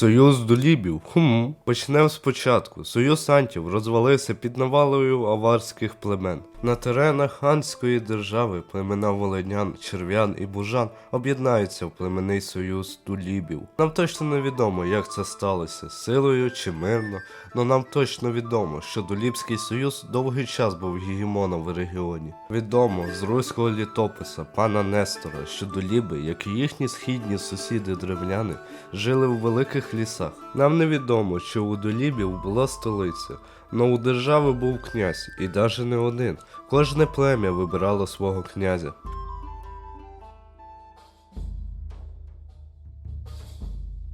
Союз долібів. Хм. Почнемо спочатку. Союз антів розвалився під навалою аварських племен. На теренах ханської держави племена волинян, черв'ян і бужан об'єднаються в племенний союз дулібів. Нам точно не відомо, як це сталося, силою чи мирно, але нам точно відомо, що Дулібський союз довгий час був гегемоном в регіоні. Відомо з руського літописа пана Нестора, що Дуліби, як і їхні східні сусіди древляни, жили у великих лісах. Нам невідомо, що у Дулібів була столиця. Но у держави був князь, і даже не один. Кожне плем'я вибирало свого князя.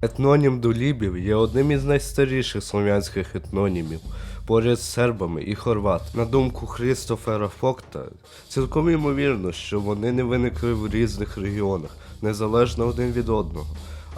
Етнонім Дулібів є одним із найстаріших слов'янських етнонімів, поряд з сербами і хорват. На думку Христофера Фокта, цілком ймовірно, що вони не виникли в різних регіонах, незалежно один від одного.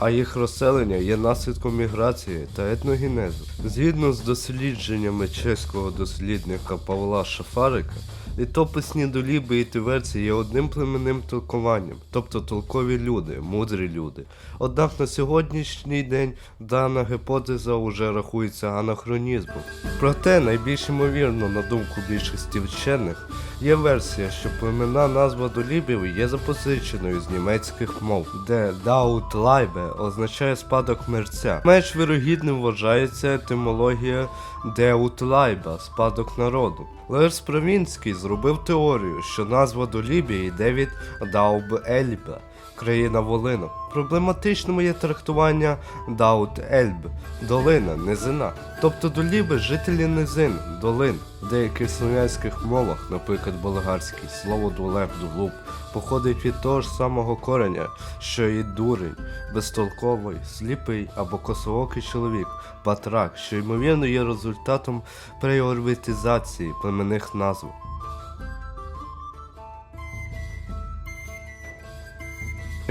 А їх розселення є наслідком міграції та етногенезу. Згідно з дослідженнями чеського дослідника Павла Шафарика, літописні доліби і тиверці є одним племенним толкуванням, тобто толкові люди, мудрі люди. Однак на сьогоднішній день дана гіпотеза уже рахується анахронізмом. Проте найбільш ймовірно, на думку більшості вчених, є версія, що племена назва долібів є запозиченою з німецьких мов, де Даутлайбе означає спадок мерця. Менш вирогідним вважається етимологія Деутлайба, спадок народу. Лерс Провінський зробив теорію, що назва Долібія йде від Дауб-Ельба, країна волинок. Проблематичним є трактування Даут-Ельб, долина, низина. Тобто доліби жителі низин, долин. В деяких слов'янських мовах, наприклад болгарській, слово дулеб, дулуб, походить від того ж самого кореня, що і дурень, безтолковий, сліпий або косоокий чоловік, батрак, що ймовірно є результатом пріоритизації племенних назв.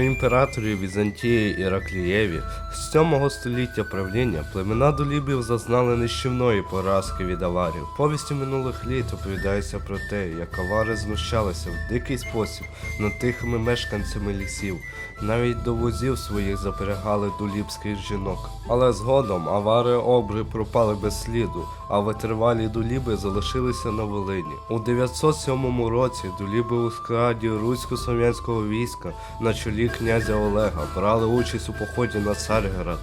Імператорі Візантії Іраклієві з 7 століття правління племена долібів зазнали нищівної поразки від аварів. Повісті минулих літ оповідається про те, як авари знущалися в дикий спосіб над тихими мешканцями лісів. Навіть до возів своїх запрягали долібських жінок. Але згодом авари обри пропали без сліду, а витривалі доліби залишилися на Волині. У 907 році доліби у складі русько-слов'янського війська на чолі князя Олега брали участь у поході на Царград.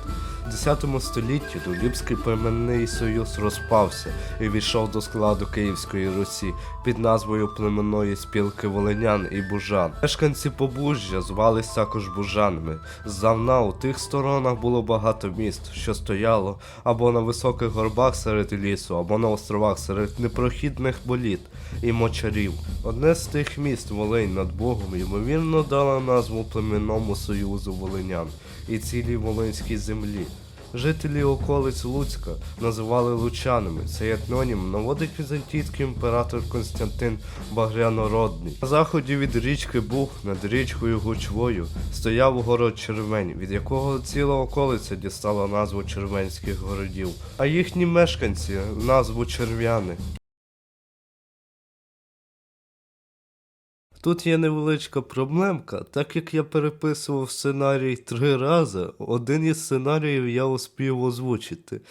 10 столітті Долібський племенний союз розпався і війшов до складу Київської Русі під назвою племенної спілки волинян і бужан. Мешканці Побужжя звались також бужанами. Здавна у тих сторонах було багато міст, що стояло або на високих горбах серед лісу, або на островах серед непрохідних боліт і мочарів. Одне з тих міст Волинь над Богом ймовірно дала назву племінному союзу волинян і цілій волинській землі. Жителі околиць Луцька називали лучанами. Цей етнонім наводить візантійський імператор Константин Багрянородний. На заході від річки Буг над річкою Гучвою стояв город Червень, від якого ціла околиця дістала назву Червенських городів, а їхні мешканці назву черв'яни. Тут є невеличка проблемка, так як я переписував сценарій три рази, один із сценаріїв я успів озвучити.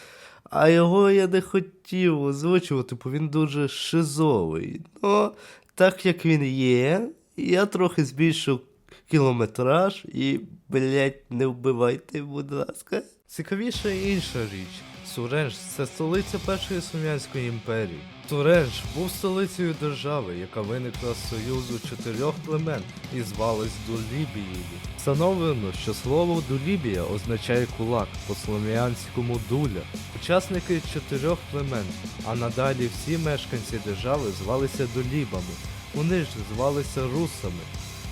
А його я не хотів озвучувати, бо він дуже шизовий. Ну, так як він є, я трохи збільшив кілометраж і, блять, не вбивайте, будь ласка. Цікавіша інша річ. Суренж це столиця першої Слов'янської імперії. Суренж був столицею держави, яка виникла з союзу чотирьох племен і звалась Дулібією. Встановлено, що слово Дулібія означає кулак по слов'янському дуля. Учасники чотирьох племен, а надалі всі мешканці держави звалися долібами. Вони ж звалися русами,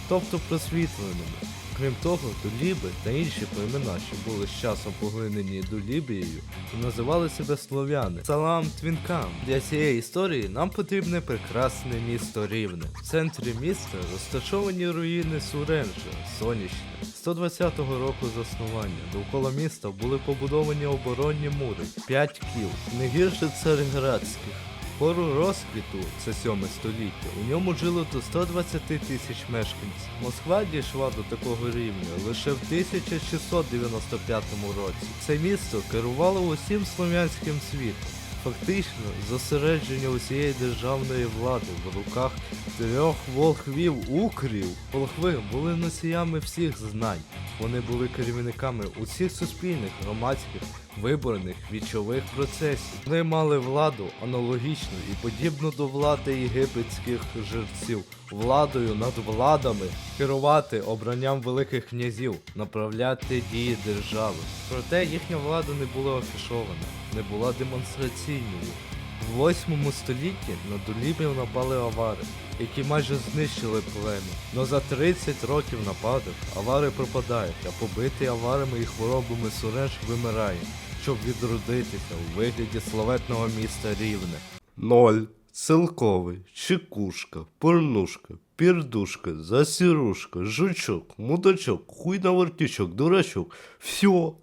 тобто просвітленими. Крім того, доліби та інші племена, що були з часом поглинені долібією, називали себе слов'яни. Салам твінкам. Для цієї історії нам потрібне прекрасне місто Рівне. В центрі міста розташовані руїни Суренжа, Сонячне. 120-го року заснування. Довкола міста були побудовані оборонні мури, 5 кіл, не гірше царградських. Пору розквіту, це 7 століття, у ньому жило до 120 тисяч мешканців. Москва дійшла до такого рівня лише в 1695 році. Це місто керувало усім слов'янським світом. Фактично, зосередження усієї державної влади в руках трьох волхвів укрів. Волхви були носіями всіх знань. Вони були керівниками усіх суспільних, громадських, виборних, вічових процесів. Вони мали владу аналогічну і подібну до влади єгипетських жерців, владою над владами, керувати обранням великих князів, направляти дії держави. Проте їхня влада не була афішована, не була демонстраційною. В 8 столітті на долібів напали авари, які майже знищили плем'я. Но за 30 років нападів авари пропадають, а побитий аварами і хворобами Суреш вимирає, щоб відродитися у вигляді славетного міста Рівне. Ноль, Силковий, Чекушка, Порнушка, Пірдушка, Засірушка, Жучок, Мудачок, Хуй на вортічок, Дурачок. Все,